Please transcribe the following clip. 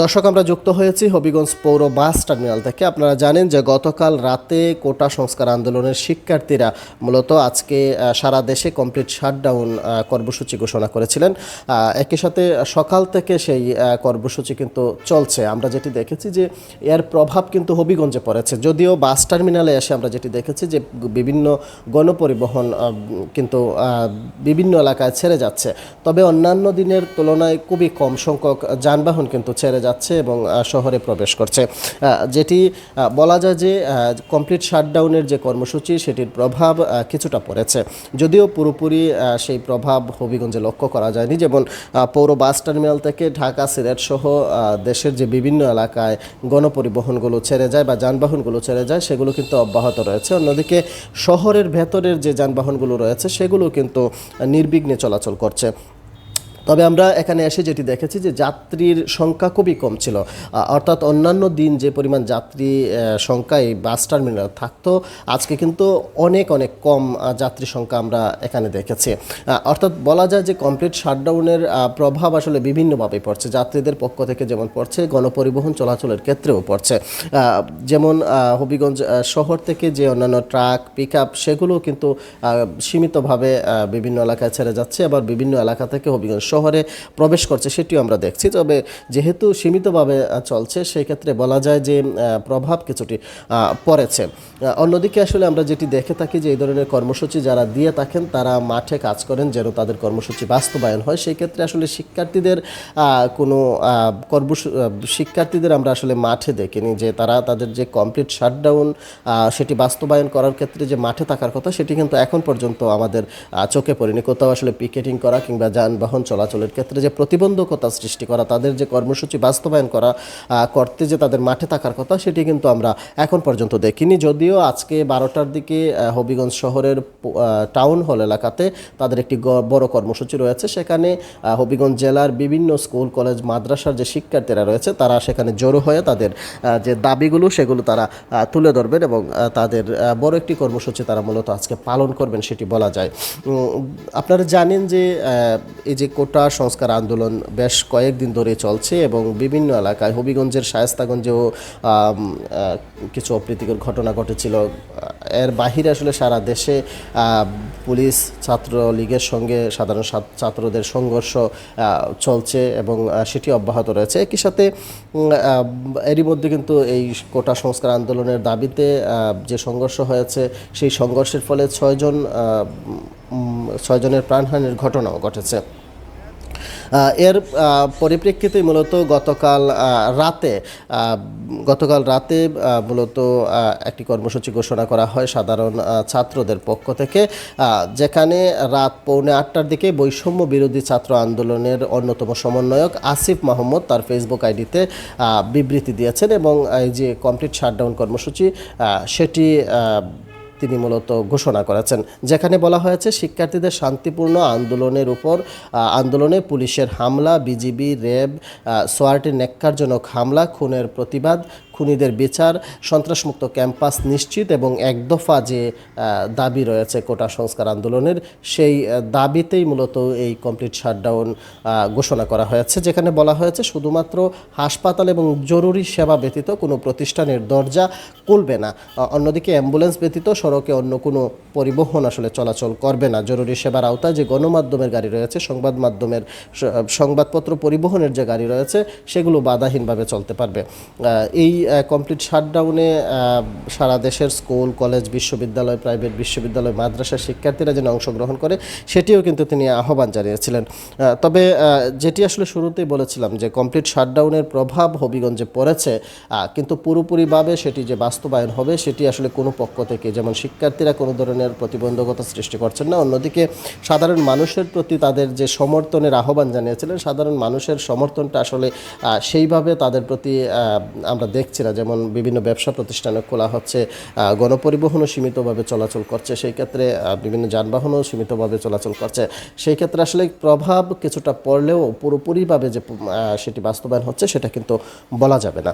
দর্শক, আমরা যুক্ত হয়েছি হবিগঞ্জ পৌর বাস টার্মিনাল থেকে। আপনারা জানেন যে গতকাল রাতে কোটা সংস্কার আন্দোলনের শিক্ষার্থীরা মূলত আজকে সারা দেশে কমপ্লিট শাটডাউন কর্মসূচি ঘোষণা করেছিলেন। একই সাথে সকাল থেকে সেই কর্মসূচি কিন্তু চলছে। আমরা যেটি দেখেছি যে এর প্রভাব কিন্তু হবিগঞ্জে পড়েছে। যদিও বাস টার্মিনালে এসে আমরা যেটি দেখেছি যে বিভিন্ন গণপরিবহন কিন্তু বিভিন্ন এলাকায় ছেড়ে যাচ্ছে। তবে অন্যান্য দিনের তুলনায় খুবই কম সংখ্যক যানবাহন কিন্তু ছেড়ে যাচ্ছে এবং শহরে প্রবেশ করছে। যেটি বলা যায় যে কমপ্লিট শাটডাউনের যে কর্মসূচি, সেটির প্রভাব কিছুটা পড়েছে। যদিও পুরোপুরি সেই প্রভাব হবিগঞ্জে লক্ষ্য করা যায়নি। যেমন পৌর বাস টার্মিনাল থেকে ঢাকা, সিলেট সহ দেশের যে বিভিন্ন এলাকায় গণপরিবহনগুলো ছেড়ে যায় বা যানবাহনগুলো ছেড়ে যায়, সেগুলো কিন্তু অব্যাহত রয়েছে। অন্যদিকে, শহরের ভেতরের যে যানবাহনগুলো রয়েছে, সেগুলো কিন্তু নির্বিঘ্নে চলাচল করছে। তবে আমরা এখানে এসে যেটি দেখেছি যে যাত্রীর সংখ্যা খুবই কম ছিল। অর্থাৎ অন্যান্য দিন যে পরিমাণ যাত্রী সংখ্যা এই বাস টার্মিনাল থাকতো, আজকে কিন্তু অনেক অনেক কম যাত্রী সংখ্যা আমরা এখানে দেখেছি। অর্থাৎ বলা যায় যে কমপ্লিট শাটডাউনের প্রভাব আসলে বিভিন্নভাবে পড়ছে। যাত্রীদের পক্ষ থেকে যেমন পড়ছে, গণপরিবহন চলাচলের ক্ষেত্রেও পড়ছে। যেমন হবিগঞ্জ শহর থেকে যে অন্যান্য ট্রাক পিক আপ সেগুলো কিন্তু সীমিতভাবে বিভিন্ন এলাকায় ছেড়ে যাচ্ছে। আবার বিভিন্ন এলাকা থেকে হবিগঞ্জ শহরে প্রবেশ করছে সেটিও আমরা দেখছি। তবে যেহেতু সীমিতভাবে চলছে সেই ক্ষেত্রে বলা যায় যে প্রভাব কিছুটি পড়েছে। অন্যদিকে আসলে আমরা যেটি দেখে থাকি যে, এই ধরনের কর্মসূচি যারা দিয়ে থাকেন, তারা মাঠে কাজ করেন যেন তাদের কর্মসূচি বাস্তবায়ন হয়। সেই ক্ষেত্রে আসলে শিক্ষার্থীদের কোনো কর্মসূ, শিক্ষার্থীদের আমরা আসলে মাঠে দেখিনি যে, তারা তাদের যে কমপ্লিট শাটডাউন সেটি বাস্তবায়ন করার ক্ষেত্রে যে মাঠে থাকার কথা, সেটি কিন্তু এখন পর্যন্ত আমাদের চোখে পড়েনি। কোথাও আসলে পিকেটিং করা কিংবা যানবাহন চলাচলের ক্ষেত্রে যে প্রতিবন্ধকতা সৃষ্টি করা, তাদের যে কর্মসূচি বাস্তবায়ন করা করতে যে তাদের মাঠে থাকার কথা, সেটি কিন্তু আমরা এখন পর্যন্ত দেখিনি। যদিও আজকে বারোটার দিকে হবিগঞ্জ শহরের টাউন হল এলাকাতে তাদের একটি বড় কর্মসূচি রয়েছে। সেখানে হবিগঞ্জ জেলার বিভিন্ন স্কুল, কলেজ, মাদ্রাসার যে শিক্ষার্থীরা রয়েছে, তারা সেখানে জড়ো হয়ে তাদের যে দাবিগুলো, সেগুলো তারা তুলে ধরবেন এবং তাদের বড় একটি কর্মসূচি তারা মূলত আজকে পালন করবেন, সেটি বলা যায়। আপনারা জানেন যে এই যে কোটা সংস্কার আন্দোলন বেশ কয়েকদিন ধরে চলছে এবং বিভিন্ন এলাকায় হবিগঞ্জের শায়েস্তাগঞ্জেও কিছু অপ্রীতিকর ঘটনা ঘটেছিল। এর বাহিরে আসলে সারা দেশে পুলিশ ছাত্র লীগের সঙ্গে সাধারণ ছাত্রদের সংঘর্ষ চলছে এবং সেটি অব্যাহত রয়েছে। একই সাথে এরই মধ্যে কিন্তু এই কোটা সংস্কার আন্দোলনের দাবিতে যে সংঘর্ষ হয়েছে, সেই সংঘর্ষের ফলে ছয়জন ছয়জনের প্রাণহানির ঘটনাও ঘটেছে। এর পরিপ্রেক্ষিতে মূলত গতকাল রাতে গতকাল রাতে মূলত একটি কর্মসূচি ঘোষণা করা হয় সাধারণ ছাত্রদের পক্ষ থেকে যেখানে রাত পৌনে আটটার দিকে বৈষম্য বিরোধী ছাত্র আন্দোলনের অন্যতম সমন্বয়ক আসিফ মাহমুদ তার ফেসবুক আইডিতে বিবৃতি দিয়েছেন এবং এই যে কমপ্লিট শাটডাউন কর্মসূচি সেটি তিনি মূলত ঘোষণা করেছেন। যেখানে বলা হয়েছে, শিক্ষার্থীদের শান্তিপূর্ণ আন্দোলনের উপর আন্দোলনে পুলিশের হামলা, বিজিবি র্যাব সোয়ার্টি নেককারজনক হামলা, খুনের প্রতিবাদ খুনিদের বিচার, সন্ত্রাসমুক্ত ক্যাম্পাস নিশ্চিত এবং এক দফা যে দাবি রয়েছে কোটা সংস্কার আন্দোলনের, সেই দাবিতেই মূলত এই কমপ্লিট শাটডাউন ঘোষণা করা হয়েছে। যেখানে বলা হয়েছে শুধুমাত্র হাসপাতাল এবং জরুরি সেবা ব্যতীত কোনো প্রতিষ্ঠানের দরজা খুলবে না। অন্যদিকে অ্যাম্বুলেন্স ব্যতীত সড়কে অন্য কোনো পরিবহন আসলে চলাচল করবে না। জরুরি সেবার আওতায় যে গণমাধ্যমের গাড়ি রয়েছে, সংবাদ মাধ্যমের সংবাদপত্র পরিবহনের যে গাড়ি রয়েছে, সেগুলো বাধাহীনভাবে চলতে পারবে। এই কমপ্লিট শাটডাউনে সারা দেশের স্কুল, কলেজ, বিশ্ববিদ্যালয় প্রাইভেট বিশ্ববিদ্যালয় মাদ্রাসার শিক্ষার্থীরা যেন অংশগ্রহণ করে, সেটিও কিন্তু তিনি আহ্বান জানিয়েছিলেন। তবে যেটি আসলে শুরুতেই বলেছিলাম যে কমপ্লিট শাটডাউনের প্রভাব হবিগঞ্জে পড়েছে কিন্তু পুরোপুরিভাবে সেটি যে বাস্তবায়ন হবে, সেটি আসলে কোনো পক্ষ থেকে যেমন শিক্ষার্থীরা কোনো ধরনের প্রতিবন্ধকতা সৃষ্টি করছেন না, অন্যদিকে সাধারণ মানুষের প্রতি তাদের যে সমর্থনের আহ্বান জানিয়েছিলেন, সাধারণ মানুষের সমর্থনটা আসলে সেইভাবে তাদের প্রতি আমরা আমরা দেখছি না যেমন বিভিন্ন ব্যবসা প্রতিষ্ঠানে খোলা হচ্ছে গণপরিবহনও সীমিতভাবে চলাচল করছে, সেই ক্ষেত্রে বিভিন্ন যানবাহনও সীমিতভাবে চলাচল করছে। সেই ক্ষেত্রে আসলে প্রভাব কিছুটা পড়লেও পুরোপুরিভাবে যে সেটি বাস্তবায়ন হচ্ছে, সেটা কিন্তু বলা যাবে না।